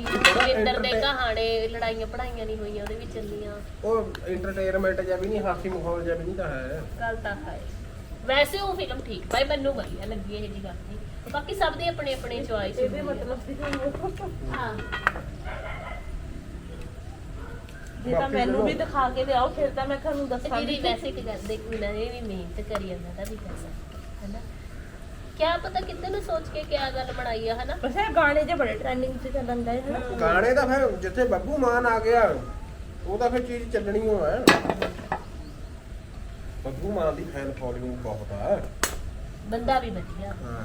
ਜਿੰਦਰ ਦੇ ਕਹਾਣੇ ਲੜਾਈਆਂ ਪੜਾਈਆਂ ਨਹੀਂ ਹੋਈਆਂ ਉਹਦੇ ਵਿੱਚ ਚੱਲੀਆਂ। ਉਹ ਐਂਟਰਟੇਨਮੈਂਟ ਜਾਂ ਵੀ ਨਹੀਂ ਹਾਸੀ ਮਖੌਲ ਜਾਂ ਵੀ ਨਹੀਂ ਤਾਂ ਹੈ। ਗੱਲ ਤਾਂ ਹੈ। ਵੈਸੇ ਉਹ ਫਿਲਮ ਠੀਕ ਭਾਈ ਮੈਨੂੰ ਵਧੀਆ ਲੱਗੀ ਇਹ ਜੀ ਗੱਲ ਨਹੀਂ ਬਾਕੀ ਸਭ ਦੀ ਆਪਣੀ ਆਪਣੀ ਚੁਆਇਸ ਇਹਦੇ ਮਤਲਬ ਸੀ ਤੁਹਾਨੂੰ ਹਾਂ। ਜੇ ਤਾਂ ਮੈਨੂੰ ਵੀ ਚਲੋ। ਦਿਖਾ ਕੇ ਲਿਆਓ ਫਿਰ ਤਾਂ ਮੈਂ ਤੁਹਾਨੂੰ ਤੇ ਦੱਸਾਂਗੀ ਦੀਦੀ ਵੈਸੇ ਇੱਕ ਗੱਲ ਦੇਖ ਮਿਲਾ ਇਹ ਵੀ ਮਿਹਨਤ ਕਰੀ ਜਾਂਦਾ ਦਾ ਵੀ ਪੈਸਾ ਹੈਨਾ? ਕਿਆ ਪਤਾ ਕਿੱਦਾਂ ਨੂੰ ਸੋਚ ਕੇ ਕਿਆ ਗੱਲ ਬਣਾਈ ਆ ਹਨਾ? ਵੈਸੇ ਗਾਣੇ ਜੇ ਬੜੇ ਟ੍ਰੈਂਡਿੰਗ 'ਚ ਚੱਲਣ ਗਏ ਹਨਾ? ਗਾਣੇ ਦਾ ਫਿਰ ਜਿੱਥੇ ਬੱਬੂ ਮਾਨ ਆ ਗਿਆ ਉਹ ਤਾਂ ਫਿਰ ਚੀਜ਼ ਚੱਲਣੀ ਓ ਹੈ ਬੱਬੂ ਮਾਨ ਦੀ ਫੈਨ ਫੋਲੋਇੰਗ ਬਹੁਤ ਆ। ਬੰਦਾ ਵੀ ਵਧੀਆ। ਹਾਂ।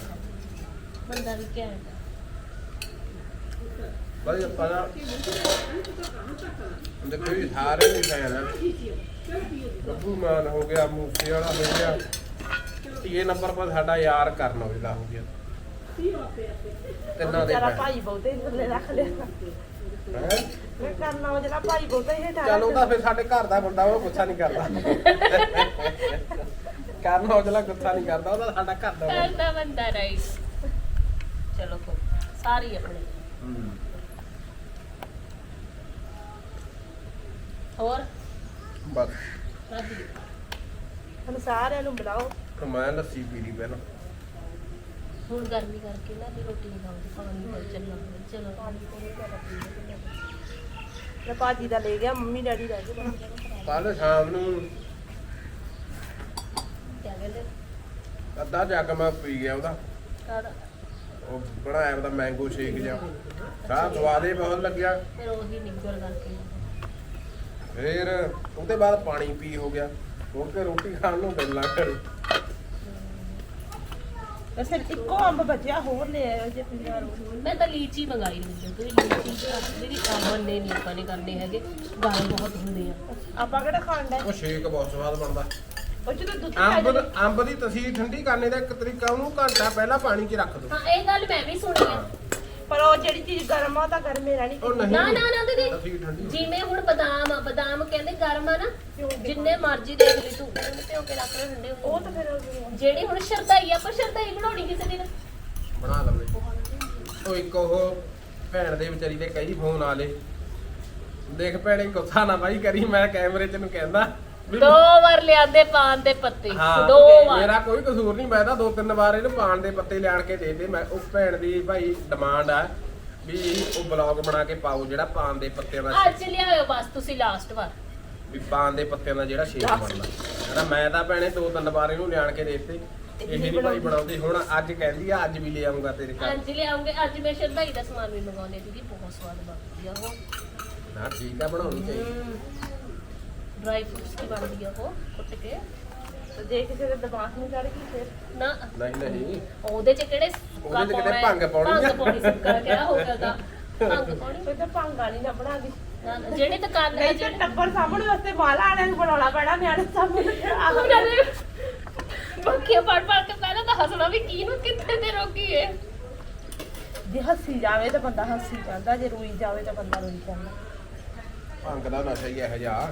ਬੰਦਾ ਵੀ ਘੈਂਟ ਨਾ ਦੇਖੋ ਜੀ ਸਾਰੇ ਹੀ ਫੈਨ ਆ ਬੱਬੂ ਮਾਨ ਹੋ ਗਿਆ ਮੂਸੇ ਵਾਲਾ ਹੋ ਗਿਆ ਤੀਏ ਨੰਬਰ ਪਰ ਸਾਡਾ ਯਾਰ ਕਰਨ ਔਜਲਾ ਹੋ ਗਿਆ ਤਿੰਨਾਂ ਦੇ ਤੇਰਾ। ਭਾਈ ਬਹੁਤੇ ਥੱਲੇ ਰੱਖ ਲਿਆ ਹੈਂ? ਮੈਂ ਕਰਨਾ ਉਹ ਜਿਹੜਾ ਭਾਈ ਬਹੁਤਾ ਹੀ ਹੇਠਾਂ ਚੱਲ ਤਾਂ ਫਿਰ ਸਾਡੇ ਘਰ ਦਾ ਬੰਦਾ ਉਹ ਗੁੱਸਾ ਨਹੀਂ ਕਰਦਾ ਕਰਨ ਔਜਲਾ ਗੁੱਸਾ ਨਹੀਂ ਕਰਦਾ ਉਹਦਾ ਸਾਡਾ ਘਰ ਦਾ ਬੰਦਾ। ਰਾਈਸ ਚਲੋ ਕੋ ਸਾਰੀ ਆਪਣੇ ਹੂੰ। ਹੋਰ? ਬਸ। ਰਾਜੀ ਹੁਣ ਸਾਰਿਆਂ ਨੂੰ ਬੁਲਾਓ। ਹੁਣ ਮੈਂ ਲੱਸੀ ਪੀ ਲਈ ਪਹਿਲਾਂ। ਹੁਣ ਗਰਮੀ ਕਰਕੇ ਨਾ ਦੀ ਰੋਟੀ ਨਹੀਂ ਖਾਉਂਦੀ ਪਾਣੀ ਪਰ ਚੱਲਣਾ ਚਲੋ। ਮੈਂ ਭਾਜੀ ਦਾ ਲੈ ਗਿਆ ਮੰਮੀ ਡੈਡੀ ਰਹਿ ਗਏ ਬਸ। ਕੱਲ ਸ਼ਾਮ ਨੂੰ ਕਿਆ ਕਹਿੰਦੇ? ਅੱਧਾ ਜੱਗ ਮੈਂ ਪੀ ਗਿਆ ਉਹਦਾ। ਕਾਹਦਾ? ਉਹ ਬਣਾਇਆ ਉਹਦਾ ਮੈਂਗੋ ਸ਼ੇਕ ਜਿਹਾ। ਸਾਹ ਸਵਾਦੇ ਬਹੁਤ ਲੱਗਿਆ। ਫਿਰ ਉਹੀ ਨਿਗਰ ਕਰਕੇ। ਫਿਰ ਉਹਦੇ ਬਾਅਦ ਪਾਣੀ ਪੀ ਹੋ ਗਿਆ। ਮੁੜ ਕੇ ਰੋਟੀ ਖਾਣ ਨੂੰ ਦਿਲ ਨਾ ਕਰੇ ਵੈਸੇ ਇੱਕੋ ਅੰਬ ਬਚਿਆ ਹੋਰ ਲੈ ਆਇਓ ਜੇ ਪੰਜਾਹ ਰੋਟੀ ਮੈਂ ਤਾਂ ਲੀਚੀ ਮੰਗਾਈ ਹੁੰਦੀ ਤੇ ਲੀਚੀ ਜਿਹੜੀ ਆਮਨ ਨੇ ਨਹੀਂ ਆਪਾਂ ਨੇ ਕਰਨੇ ਹੈਗੇ। ਗਾਲ ਬਹੁਤ ਹੁੰਦੇ ਆ। ਆਪਾਂ ਕਿਹੜਾ ਖਾਣ ਦਾ ਉਹ ਸ਼ੇਕ ਬਹੁਤ ਸਵਾਦ ਬਣਦਾ। ਉਹ ਜਦੋਂ ਦੁੱਧ ਅੰਬ ਪੈ ਅੰਬ ਦੀ ਤਸੀਰ ਠੰਡੀ ਕਰਨੇ ਦਾ ਇੱਕ ਤਰੀਕਾ ਉਹਨੂੰ ਘੰਟਾ ਪਹਿਲਾਂ ਪਾਣੀ 'ਚ ਰੱਖ ਦੋ ਹਾਂ ਇਹ ਗੱਲ ਮੈਂ ਵੀ ਸੁਣੀ ਆ। ਪਰ ਉਹ ਜਿਹੜੀ ਚੀਜ਼ ਗਰਮ ਆ ਉਹ ਤਾਂ ਗਰਮੇ ਰਹਿਣੀ ਉਹ ਨਹੀਂ। ਨਾ ਨਾ ਨਾ ਦੀਦੀ। ਤਸੀਰ ਠੰਡੀ ਜਿਵੇਂ ਹੁਣ ਬਦਾਮ ਆ ਬਦਾਮ ਕਹਿੰਦੇ ਗਰਮ ਆ ਨਾ ਜਿੰਨੇ ਮਰਜ਼ੀ ਦੇਖ ਲਈ ਤੂੰ। ਉਹਨੂੰ ਭਿਓ ਕੇ ਰੱਖ ਲੈ ਠੰਡੇ ਹੁੰਦੇ ਉਹ ਤਾਂ ਫਿਰ ਜਿਹੜੀ ਹੁਣ ਸ਼ਰਦਾਈ ਆਪਾਂ ਸ਼ਰਦਾਈ ਬਣਾਉਣੀ ਕਿਸੇ ਦਿਨ। ਬਣਾ ਲਵੇ ਉਹ ਇੱਕ ਉਹ ਭੈਣ ਦੇ ਵਿਚਾਰੀ ਦੇ ਕਈ ਫੋਨ ਆਲੇ ਦੇਖ ਭੈਣੇ ਗੁੱਸਾ ਨਾ ਬਾਈ ਕਰੀ ਮੈਂ ਕੈਮਰੇ 'ਚ ਨੂੰ ਕਹਿੰਦਾ। ਦੋ ਵਾਰ ਲਿਆਂਦੇ ਪਾਨ ਦੇ ਪੱਤੇ ਹਾਂ ਦੋ ਵਾਰ। ਮੇਰਾ ਕੋਈ ਕਸੂਰ ਨਹੀਂ ਮੈਂ ਤਾਂ ਦੋ ਤਿੰਨ ਵਾਰ ਇਹਨੂੰ ਪਾਣ ਦੇ ਪੱਤੇ ਲਿਆਣ ਕੇ ਦੇ ਦੇ ਮੈਂ ਉਸ ਭੈਣ ਦੀ ਭਾਈ ਡਿਮਾਂਡ ਆ ਵੀ ਉਹ ਬਲੌਗ ਬਣਾ ਕੇ ਪਾਓ ਜਿਹੜਾ ਪਾਣ ਦੇ ਪੱਤਿਆਂ ਦਾ ਅੱਜ ਲਿਆਇਓ ਬਸ ਤੁਸੀਂ ਲਾਸਟ ਵਾਰ। ਵੀ ਪਾਣ ਦੇ ਪੱਤਿਆਂ ਦਾ ਜਿਹੜਾ ਸ਼ੇਕ ਬਣਦਾ। ਕਹਿੰਦਾ ਮੈਂ ਤਾਂ ਭੈਣੇ ਦੋ ਤਿੰਨ ਵਾਰ ਇਹਨੂੰ ਲਿਆਣ ਕੇ ਦੇ ਦਿੱਤੇ। ਇਹ ਨਹੀਂ ਭਾਈ ਬਣਾਉਂਦੀ। ਹੁਣ ਅੱਜ ਕਹਿੰਦੀ ਆ ਅੱਜ ਵੀ ਲੈ ਆਉਂਗਾ ਤੇਰੇ ਘਰ। ਅੱਜ ਲਿਆਉਂਗੇ ਅੱਜ ਮੈਂ ਸ਼ਰਦਾਈ ਦਾ ਸਮਾਨ ਵੀ ਮੰਗਾਉਣੇ ਦੀਦੀ ਬਹੁਤ ਸਵਾਦ ਬਣਦੀ ਆ ਉਹ। ਨਾ ਠੀਕ ਆ ਬਣਾਉਣੀ ਚਾਹੀਦੀ। ਡਰਾਈ ਫਰੂਟਸ ਦੀ ਬਣਦੀ ਆ ਉਹ ਕੁੱਟ ਕੇ। ਤੇ ਜੇ ਕਿਸੇ ਦੇ ਦਿਮਾਗ ਨੂੰ ਚੜ ਗਈ ਫਿਰ ਨਾ। ਨਹੀਂ ਨਹੀਂ। ਉਹਦੇ ਚ ਕਿਹੜੇ ਸੁੱਕਾ ਉਹਦੇ ਚ ਕਿਹੜੇ ਪਾਉਣਾ? ਹੈ? ਭੰਗ ਪਾਉਣੀ? ਆ? ਭੰਗ ਪਾਉਣੀ ਸੁੱਕਾ ਕਿਹੜਾ ਹੋ ਗਿਆ ਭੰਗ ਪਾਉਣੀ? ਫਿਰ ਤਾਂ ਭੰਗਾ ਨਹੀਂ ਨਾ ਬਣਾ ਦੀ। ਨਾ, ਨਾ, ਜਿਹੜੇ ਦੁਕਾਨ ਨਹੀਂ ਤੇ ਟੱਬਰ ਸਾਹਮਣੇ ਵਾਸਤੇ ਮਾਲਾ ਆਣਿਆਂ ਨੂੰ ਬਣਾਉਣਾ ਪੈਣਾ ਨਿਆਣੇ ਸਾਹਮਣੇ ਆਹੋ ਉਹਨਾਂ ਨੇ ਬੱਕੀਆਂ ਪੜ ਪੜ ਕੇ ਪਹਿਲਾਂ ਤਾਂ ਹੱਸਣਾ ਵੀ ਕੀ ਨੂੰ ਕਿੱਥੇ ਤੇ ਰੋਕੀ ਏ? ਜੇ ਹੱਸੀ ਜਾਵੇ ਤਾਂ ਬੰਦਾ ਹੱਸੀ ਜਾਂਦਾ ਜੇ ਰੋਈ ਜਾਵੇ ਤਾਂ ਬੰਦਾ ਰੋਈ ਜਾਂਦਾ। ਭੰਗ ਦਾ ਨਸ਼ਾ ਹੀ ਇਹੋ ਜਿਹਾ।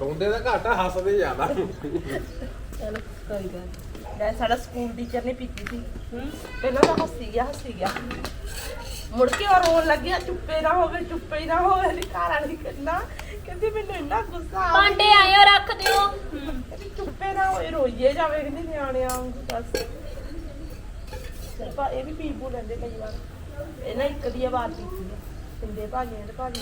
ਰੋਂਦੇ ਦਾ ਘਾਟਾ ਹੱਸਦੇ ਜ਼ਿਆਦਾ। ਚਲੋ ਕੋਈ ਗੱਲ ਨੀ। ਮੈਂ ਸਾਡਾ ਸਕੂਲ ਟੀਚਰ ਨੇ ਪੀਤੀ ਸੀ। ਹੂੰ। ਪਹਿਲਾਂ ਤਾਂ ਹੱਸੀ ਗਿਆ ਹੱਸੀ ਗਿਆ। ਮੁੜ ਕੇ ਉਹ ਰੋਣ ਲੱਗਿਆ ਚੁੱਪੇ ਨਾ ਹੋਵੇ ਚੁੱਪੇ ਹੀ ਨਾ ਹੋਵੇ ਦੀ ਘਰ ਵਾਲੀ ਕਿੰਨਾ ਕਹਿੰਦੀ ਮੈਨੂੰ ਇੰਨਾ ਗੁੱਸਾ ਆ ਭਾਂਡੇ ਆਇਓ ਰੱਖ ਦਿਓ। ਕਹਿੰਦੀ ਚੁੱਪੇ ਨਾ ਹੋਏ ਰੋਈਏ ਜਾਵੇ ਕਹਿੰਦੀ ਨਿਆਣਿਆਂ ਵਾਂਗੂ ਬਸ। ਪਰ ਇਹ ਵੀ ਪੀ ਪੂ ਲੈਂਦੇ ਕਈ ਵਾਰ। ਇਹਨਾਂ ਇੱਕ ਦੀ ਆਵਾਜ਼ ਪੀਤੀ ਹੈ ਪਿੰਦੇ ਭਾਗੀਆਂ ਤੇ ਭਾਗੀ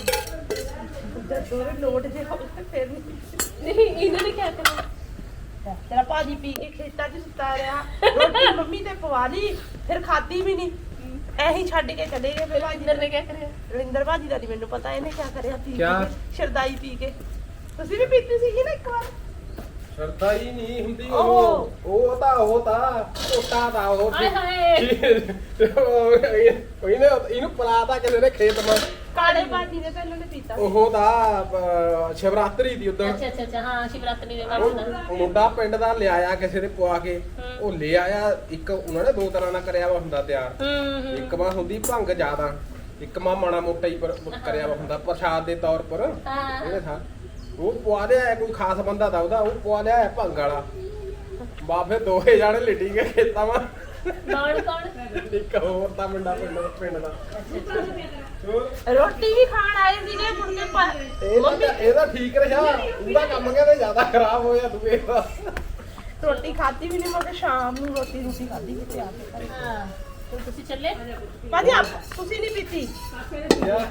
ਜਦ ਦੋਰੇ ਲੋਟ ਜੇ ਹੋਵੇ ਫਿਰ ਨਹੀਂ ਨਹੀਂ ਇਹਨਾਂ ਨੇ ਕਿਹਾ ਕਰਨਾ ਤੇਰਾ ਭਾਜੀ ਪੀ ਕੇ ਖੇਤਾਂ 'ਚ ਸੁੱਤਾ ਰਿਹਾ। ਰੋਟੀ ਮੰਮੀ ਤੇ ਪਵਾ ਲਈ ਫਿਰ ਖਾਦੀ ਵੀ ਨਹੀਂ। ਐਹੀ ਛੱਡ ਕੇ ਚਲੇ ਗਏ ਫਿਰ ਭਾਜੀ। ਇੰਦਰ ਨੇ ਕਿਹਾ ਕਰਿਆ? ਰਵਿੰਦਰ ਭਾਜੀ ਦਾ ਨਹੀਂ ਮੈਨੂੰ ਪਤਾ ਇਹਨੇ ਕੀ ਕਰਿਆ ਪੀ ਕਿਆ? ਕੇ ਸ਼ਰਦਾਈ ਪੀ ਕੇ। ਤੁਸੀਂ ਵੀ ਪੀਤੀ ਸੀਗੀ ਨਾ ਇੱਕ ਵਾਰ? ਸ਼ਰਤਾ ਹੀ ਨਹੀਂ ਹੁੰਦੀ ਉਹ। ਉਹ ਤਾਂ ਉਹ ਤਾਂ ਟੋਟਾ ਤਾਂ ਉਹ ਹਾਏ ਹਾਏ। ਕੋਈ ਨੇ ਇਹਨੂੰ ਪਲਾਤਾ ਕਿਸੇ ਨੇ ਖੇਤ ਮਾ ਕਾਲੇ ਭਾਜੀ ਨੇ ਇਹਨਾਂ ਨੇ ਪੀਤਾ। ਉਹ ਤਾਂ ਸ਼ਿਵਰਾਤਰੀ ਦੀ ਉਦੋਂ ਅੱਛਾ ਅੱਛਾ ਅੱਛਾ ਹਾਂ ਸ਼ਿਵਰਾਤਰੀ ਦੇ ਉਹ ਮੁੰਡਾ ਪਿੰਡ ਦਾ ਲਿਆਇਆ ਕਿਸੇ ਨੇ ਪਵਾ ਕੇ। ਉਹ ਲੈ ਆਇਆ ਇੱਕ ਉਹਨਾਂ ਨੇ ਦੋ ਤਰ੍ਹਾਂ ਨਾਲ ਕਰਿਆ ਵਾ ਹੁੰਦਾ ਤਿਆਰ। ਇੱਕ ਮਾ ਹੁੰਦੀ ਭੰਗ ਜ਼ਿਆਦਾ ਇੱਕ ਮਾ ਮਾੜਾ ਮੋਟਾ ਹੀ ਪਰ ਕਰਿਆ ਵਾ ਹੁੰਦਾ ਪ੍ਰਸ਼ਾਦ ਦੇ ਤੌਰ ਪਰ। ਹਾਂ। ਇਹਨੇ ਥਾ ਉਹ ਪਵਾ ਲਿਆ ਕੋਈ ਖਾਸ ਬੰਦਾ ਦਾ ਉਹਦਾ ਉਹ ਪਵਾ ਲਿਆ ਭੰਗ ਵਾਲਾ। ਬਾਫੇ ਦੋਹੇ ਜਾਣੇ ਲਿਟੀ ਕੇ ਖੇਤਾਂ ਵਾ ਕੌਣ ਕੌਣ? ਇੱਕ ਹੋਰ ਤਾਂ ਮੁੰਡਾ ਪਿੰਡ ਪਿੰਡ ਦਾ। ਹੋਰ ਰੋਟੀ ਵੀ ਖਾਣ ਆਏ ਸੀਗੇ ਮੁੜ ਕੇ ਪ- ਇਹਦਾ ਤਾਂ- ਇਹਦਾ ਠੀਕ ਰਿਹਾ। ਉਹਦਾ ਕੰਮ ਕਹਿੰਦੇ ਜ਼ਿਆਦਾ ਖਰਾਬ ਹੋਇਆ ਦੂਏ ਦਾ। ਰੋਟੀ ਖਾਧੀ ਵੀ ਨਹੀਂ ਸ਼ਾਮ ਨੂੰ ਰੋਟੀ ਰੋਟੀ ਖਾਧੀ ਕਿਤੇ ਆ ਕੇ। ਘਰੇ। ਹਾਂ ਤੇ ਤੁਸੀਂ ਚੱਲੇ? ਭਾਜੀ ਆਪ ਤੁਸੀਂ ਨਹੀਂ ਪੀਤੀ? ਯਾਰ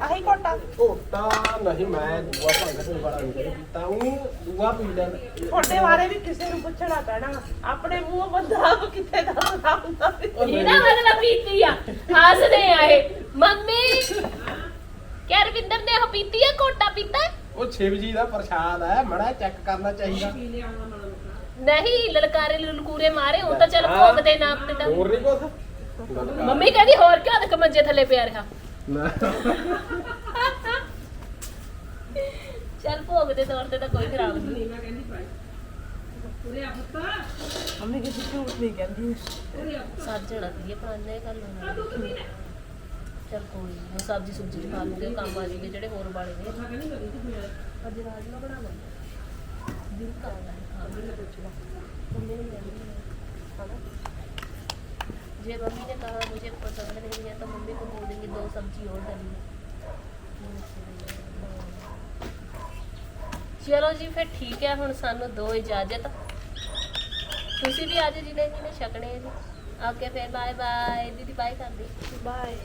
ਆਹੀ ਕੋਟਾ ਘੋਟਾ ਨਹੀਂ ਮੈਂ ਦੂਆ ਭੰਗ ਤੋਂ ਬੜਾ ਨਹੀਂ ਪੀਤਾ ਉਹ ਦੂਆ ਪੀ ਲੈਂਦਾ ਤੁਹਾਡੇ ਬਾਰੇ ਵੀ ਕਿਸੇ ਨੂੰ ਪੁੱਛਣਾ ਪੈਣਾ। ਆਪਣੇ ਮੂੰਹ ਬੰਦਾ ਆਪ ਕਿੱਥੇ ਦੱਸਦਾ ਹੁੰਦਾ ਸੀ ਇਹਦਾ ਮਤਲਬ ਪੀਤੀ ਆ। ਹੱਸਦੇ ਆ ਇਹ। ਮੰਮੀ ਕਿਆ ਰਵਿੰਦਰ ਨੇ ਉਹ ਪੀਤੀ ਆ ਕੋਟਾ ਪੀਤਾ? ਉਹ ਸ਼ਿਵ ਜੀ ਦਾ ਪ੍ਰਸ਼ਾਦ ਹੈ। ਮੜਾ ਚੈੱਕ ਕਰਨਾ ਚਾਹੀਦਾ। ਨਹੀਂ ਲਲਕਾਰੇ ਲਲਕੂਰੇ ਮਾਰੇ ਹੁਣ ਤਾਂ ਚੱਲ ਹਾਂ। ਭੋਗ ਦੇ ਨਾਮ ਤੇ। ਤਾਂ ਹੋਰ ਨਹੀਂ ਕੁਛ? ਮੰਮੀ ਕਹਿੰਦੀ ਹੋਰ ਕਿਉਂ ਤੱਕ ਮੰਜੇ ਥੱਲੇ ਪਿਆ ਰਿਹਾ? ਚੱਲ ਭੋਗ ਦੇ ਤੌਰ ਤੇ ਤਾਂ ਕੋਈ ਖਰਾਬ ਨਹੀਂ। ਮੰਮੀ ਕਿਸੇ ਝੂਠ ਨਹੀਂ ਕਹਿੰਦੀ। ਸਾਜਣਾ ਦੀ ਬਣਾਉਂਦੇ ਗੱਲ ਹੋਣੀ ਚੱਲ ਕੋਈ ਨੀ, ਹੁਣ ਸਬਜ਼ੀ ਸੁਬਜ਼ੀ ਖਾ ਲੂਗੇ ਕੰਮ ਆ ਜੂਗੇ ਜਿਹੜੇ ਹੋਰ ਵਾਲੇ ਨੇ। ਅੱਜ ਰਾਜਮਾ ਬਣਾ ਲਾਂਗੇ ਦਿਲ ਕਰਦਾ ਹੈ ਖਾਣ ਨੂੰ ਪੁੱਛਣਾ ਮੰਮੀ ਨੇ ਕਹਿੰਦੀ ਹਨਾ? ਜੇ मम्मी ने कहा मुझे पसंद नहीं है तो मम्मी को बोल देंगे दो सब्जी और डालिए ਚਲੋ ਜੀ ਫਿਰ ਠੀਕ ਹੈ ਹੁਣ ਸਾਨੂੰ ਦੋ ਇਜਾਜ਼ਤ ਤੁਸੀਂ ਵੀ ਅੱਜ ਜਿਹਨੇ ਜਿਹਨੇ ਛਕਣੇ ਆ ਜੀ ਓਕੇ ਫਿਰ ਬਾਏ ਬਾਏ ਦੀਦੀ ਬਾਏ ਕਰ ਦੇ ਬਾਏ